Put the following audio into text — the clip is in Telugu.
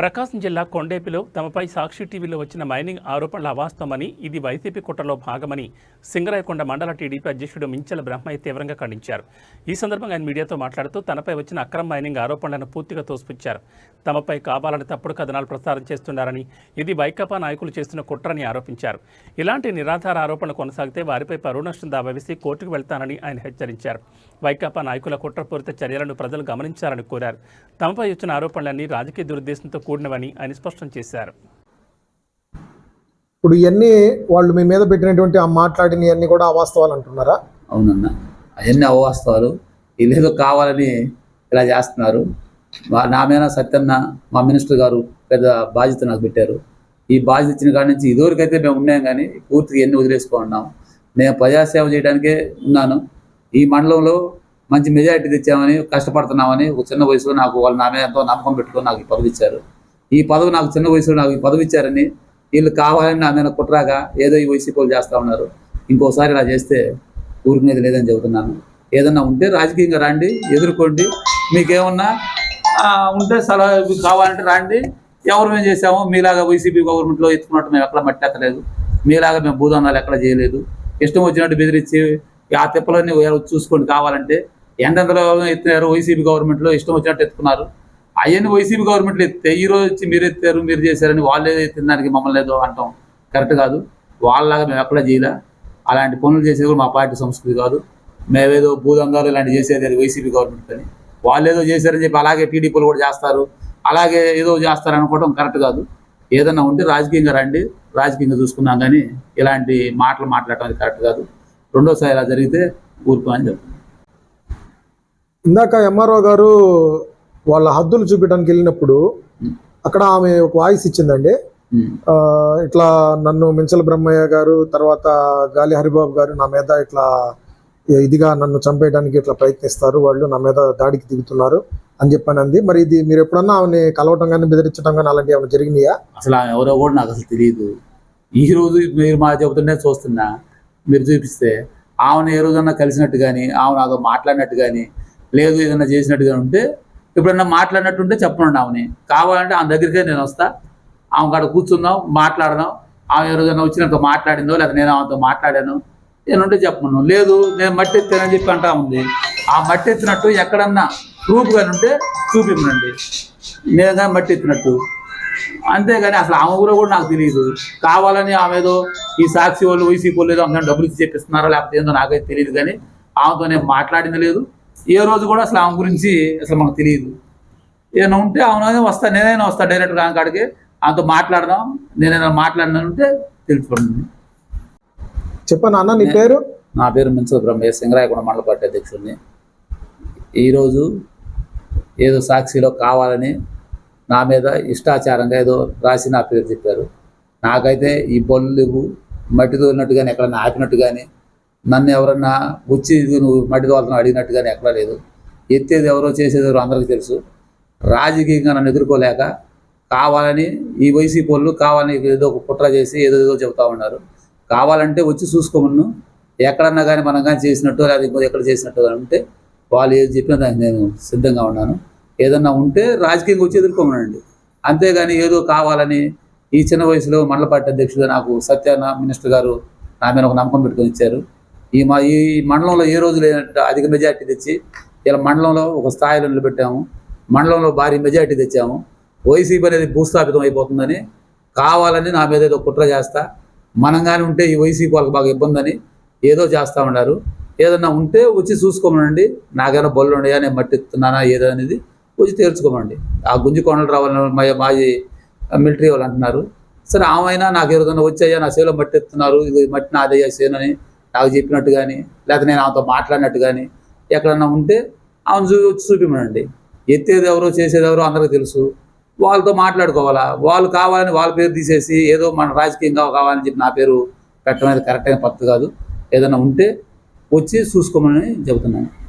ప్రకాశం జిల్లా కొండేపిలో తమపై సాక్షి టీవీలో వచ్చిన మైనింగ్ ఆరోపణల అవాస్తవమని ఇది వైసీపీ కుట్రలో భాగమని సింగరాయకొండ మండల టీడీపీ అధ్యక్షుడు మించల బ్రహ్మయ్య తీవ్రంగా ఖండించారు. ఈ సందర్భంగా ఆయన మీడియాతో మాట్లాడుతూ తనపై వచ్చిన అక్రమ మైనింగ్ ఆరోపణలను పూర్తిగా తోసిపుచ్చారు. తమపై కావాలని తప్పుడు కథనాలు ప్రసారం చేస్తున్నారని ఇది వైకాపా నాయకులు చేస్తున్న కుట్రని ఆరోపించారు. ఇలాంటి నిరాధార ఆరోపణలు కొనసాగితే వారిపై పరువు నష్టం దావా కోర్టుకు వెళ్తానని ఆయన హెచ్చరించారు. వైకాపా నాయకుల కుట్రపూరిత చర్యలను ప్రజలు గమనించాలని కోరారు. తమపై వచ్చిన ఆరోపణలన్నీ రాజకీయ దురుద్దేశంతో కూడినవని ఆయన స్పష్టం చేశారు. ఇప్పుడు ఇవన్నీ వాళ్ళు మీ మీద పెట్టినటువంటి ఆ మాట్లాడినవన్నీ కూడా అవాస్తవాలు అంటున్నారా? అవునన్న. అవన్నీ అవాస్తవాలు. వీళ్ళేదో కావాలని ఇలా చేస్తున్నారు. నా మీద సత్యన్న మా మినిస్టర్ గారు పెద్ద బాధ్యత నాకు పెట్టారు. ఈ బాధ్యత ఇచ్చిన కాడి నుంచి ఇదివరకైతే మేము ఉన్నాం కానీ పూర్తిగా ఎన్ని వదిలేసుకున్నాం నేను ప్రజాసేవ చేయడానికే ఉన్నాను. ఈ మండలంలో మంచి మెజారిటీ తెచ్చామని కష్టపడుతున్నామని ఒక చిన్న వయసులో నాకు వాళ్ళు నా మీద ఎంతో నమ్మకం పెట్టుకొని నాకు ఈ పదవి ఇచ్చారు. ఈ పదవి నాకు చిన్న వయసులో నాకు ఈ పదవి ఇచ్చారని వీళ్ళు కావాలని నా మీద కుట్రాగా ఏదో ఈ వైసీపీలు చేస్తూ ఉన్నారు. ఇంకోసారి ఇలా చేస్తే ఊరికినేది లేదని చెబుతున్నాను. ఏదన్నా ఉంటే రాజకీయంగా రండి ఎదుర్కోండి. మీకేమన్నా ఉంటే సలహా మీకు కావాలంటే రండి. ఎవరు మేము చేసామో మీలాగా వైసీపీ గవర్నమెంట్లో ఎత్తుకున్నట్టు మేము ఎక్కడ మట్టెత్తలేదు మీలాగా మేము భూదానాలు ఎక్కడ చేయలేదు. ఇష్టం వచ్చినట్టు బెదిరించి ఆ తిప్పలన్నీ చూసుకొని చూసుకోండి కావాలంటే. ఎండెంతలో ఎత్తినారు వైసీపీ గవర్నమెంట్లో ఇష్టం వచ్చినట్టు ఎత్తుకున్నారు. అవన్నీ వైసీపీ గవర్నమెంట్లు ఎత్తే ఈ రోజు వచ్చి మీరు ఎత్తారు మీరు చేశారని వాళ్ళు ఏదో ఎత్తిన దానికి మమ్మల్ని ఏదో అంటాం. కరెక్ట్ కాదు. వాళ్ళలాగా మేము ఎక్కడ చేయలే. అలాంటి పనులు చేసేది కూడా మా పార్టీ సంస్కృతి కాదు. మేమేదో భూదంగాలు ఇలాంటి చేసేది అది వైసీపీ గవర్నమెంట్ అని. వాళ్ళు ఏదో చేశారని చెప్పి అలాగే టీడీపీలు కూడా చేస్తారు. అలాగే ఏదో చేస్తారు అనుకోవడం కరెక్ట్ కాదు. ఏదన్నా ఉంటే రాజకీయంగా రండి రాజకీయంగా చూసుకున్నాం కానీ ఇలాంటి మాటలు మాట్లాడటం అది కరెక్ట్ కాదు. రెండోసారి ఇలా జరిగితే ఊరుకో అని చెప్తున్నాను. ఇందాక ఎంఆర్ఓ గారు వాళ్ళ హద్దులు చూపించడానికి వెళ్ళినప్పుడు అక్కడ ఆమె ఒక వాయిస్ ఇచ్చిందండి. ఇట్లా నన్ను మించల బ్రహ్మయ్య గారు తర్వాత గాలి హరిబాబు గారు నా మీద ఇట్లా ఇదిగా నన్ను చంపేయడానికి ఇట్లా ప్రయత్నిస్తారు వాళ్ళు నా మీద దాడికి దిగుతున్నారు అని చెప్పాను అంది మరి ఇది మీరు ఎప్పుడన్నా ఆమెని కలవటం కానీ బెదిరించడం కానీ అలాంటివి ఏమైనా జరిగినాయా? అసలు ఆమె ఎవరో కూడా నాకు అసలు తెలియదు. ఈ రోజు మీరు మా చెబుతుంటే చూస్తున్నా మీరు చూపిస్తే ఆమెను ఏ రోజన్నా కలిసినట్టు కానీ ఆమె నాతో మాట్లాడినట్టు కానీ లేదు ఏదన్నా చేసినట్టు కానీ ఉంటే ఎప్పుడన్నా మాట్లాడినట్టు ఉంటే చెప్పండి ఆమెని. కావాలంటే ఆమె దగ్గరికే నేను వస్తా. ఆమె కాడ కూర్చుందాం మాట్లాడదాం. ఆమె ఏ రోజన్నా వచ్చినాక మాట్లాడిందో లేదా నేను ఆమెతో మాట్లాడాను నేనుంటే చెప్పను. లేదు నేను మట్టి ఎత్తానని చెప్పి అంటా ఉంది. ఆ మట్టి ఎత్తినట్టు ఎక్కడన్నా ప్రూఫ్ కానీ ఉంటే చూపిమ్మనండి. నేను కానీ మట్టి ఎత్తినట్టు అంతేగాని అసలు ఆమె ఊరో కూడా నాకు తెలియదు కావాలని ఆమె ఏదో ఈ సాక్షి వాళ్ళు వైసీపీ వాళ్ళు ఏదో ఆమె డబ్బులు ఇచ్చి చెప్పిస్తున్నారా లేకపోతే ఏందో నాకైతే తెలియదు కానీ ఆమెతో నేను మాట్లాడింది లేదు. ఏ రోజు కూడా అసలు ఆమె గురించి అసలు మనకు తెలియదు. ఏమైనా ఉంటే ఆమె వస్తా నేనైనా వస్తా డైరెక్ట్గా ఆమె కాడికి ఆమెతో మాట్లాడదాం నేనైనా మాట్లాడినానంటే తెలుసుకోండి. చెప్పాను అన్న నీ పేరు? నా పేరు మిన్సల బ్రహ్మయ్య సింగరాయకొండ మండల పార్టీ అధ్యక్షుడిని. ఈరోజు ఏదో సాక్షిలో కావాలని నా మీద ఇష్టాచారంగా ఏదో రాసి నా పేరు చెప్పారు. నాకైతే ఈ బళ్ళు లేవు మట్టి తోలినట్టు కానీ ఎక్కడన్నా ఆపినట్టు కానీ నన్ను ఎవరన్నా వచ్చి నువ్వు మట్టి తోలుతున్నావు అడిగినట్టు కానీ ఎక్కడా లేదు. ఎత్తేది ఎవరో చేసేది ఎవరో అందరికీ తెలుసు. రాజకీయంగా నన్ను ఎదుర్కోలేక కావాలని ఈ వైసీపీ వాళ్ళు కావాలని ఏదో ఒక కుట్ర చేసి ఏదో ఏదో చెబుతా ఉన్నారు. కావాలంటే వచ్చి చూసుకోమన్ను. ఎక్కడన్నా కానీ మనం కానీ చేసినట్టు లేదా ఇంకో ఎక్కడ చేసినట్టు కానీ ఉంటే వాళ్ళు ఏది చెప్పినా దానికి నేను సిద్ధంగా ఉన్నాను. ఏదన్నా ఉంటే రాజకీయంగా వచ్చి ఎదుర్కోమనండి. అంతేగాని ఏదో కావాలని ఈ చిన్న వయసులో మండల పార్టీ అధ్యక్షుడు నాకు సత్యాన మినిస్టర్ గారు నా మీద ఒక నమ్మకం పెట్టుకొని ఇచ్చారు. ఈ మా ఈ మండలంలో ఏ రోజు లేనట్టు అధిక మెజార్టీ తెచ్చి ఇలా మండలంలో ఒక స్థాయిలో నిలబెట్టాము. మండలంలో భారీ మెజార్టీ తెచ్చాము. వైసీపీ అనేది భూస్థాపితం అయిపోతుందని కావాలని నా మీద ఏదో కుట్ర చేస్తా మనం కానీ ఉంటే ఈ వైసీపీ వాళ్ళకి బాగా ఇబ్బందని ఏదో చేస్తూ ఉన్నారు. ఏదన్నా ఉంటే వచ్చి చూసుకోమనండి. నాకైనా బొల్లు ఉన్నాయా నేను మట్టిస్తున్నానా ఏదో అనేది వచ్చి తేల్చుకోమండి ఆ గుంజి కొండలు రావాలని మా మాజీ మిలిటరీ వాళ్ళు అంటున్నారు. సరే ఆమె నాకు ఏదైనా వచ్చాయా నా సేలో మట్టిస్తున్నారు ఇది మట్టి నాదయ్యా సేనని నాకు చెప్పినట్టు కానీ లేకపోతే నేను ఆమెతో మాట్లాడినట్టు కానీ ఎక్కడన్నా ఉంటే ఆమెను చూ చూపిమనండి ఎత్తేది ఎవరో చేసేది ఎవరో అందరికీ తెలుసు. వాళ్ళతో మాట్లాడుకోవాలా? వాళ్ళు కావాలని వాళ్ళ పేరు తీసేసి ఏదో మన రాజకీయంగా కావాలని చెప్పి నా పేరు పెట్టడం అనేది కరెక్ట్ అయిన పద్ధతి కాదు. ఏదైనా ఉంటే వచ్చి చూసుకోమని చెబుతున్నాను.